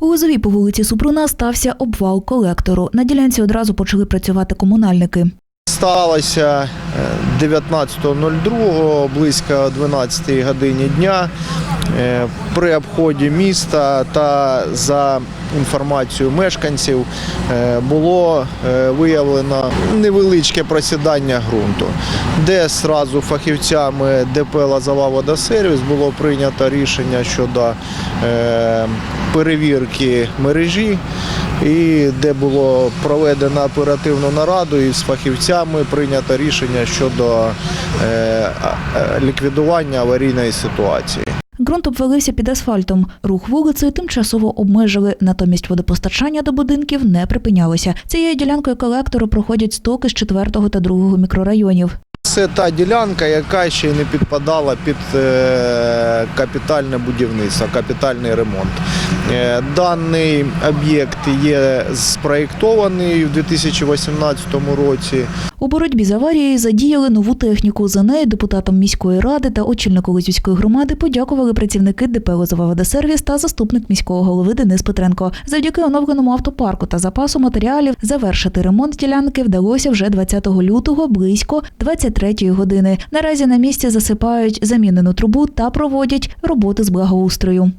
У Лозовій по вулиці Супруна стався обвал колектору. На ділянці одразу почали працювати комунальники. Сталося е, 19.02 близько 12 годині дня е, при обході міста та за інформацією мешканців е, було е, виявлено невеличке просідання ґрунту, де зразу фахівцями ДП «Лозова водосервіс» було прийнято рішення щодо е, перевірки мережі і де було проведено оперативну нараду і з фахівцями прийнято рішення щодо е, е, ліквідування аварійної ситуації. Ґрунт обвалився під асфальтом. Рух вулицею тимчасово обмежили, натомість водопостачання до будинків не припинялося. Цією ділянкою колектору проходять стоки з 4 та 2 мікрорайонів. Це та ділянка, яка ще й не підпадала під е, капітальне будівництво, капітальний ремонт. Е, Даний об'єкт є спроєктований в 2018 році. У боротьбі з аварією задіяли нову техніку. За нею депутатам міської ради та очільнику Лозівської громади подякували працівники ДП «Лозова водосервіс» та заступник міського голови Денис Петренко. Завдяки оновленому автопарку та запасу матеріалів завершити ремонт ділянки вдалося вже 20 лютого близько 23 години. Наразі на місці засипають замінену трубу та проводять роботи з благоустрою.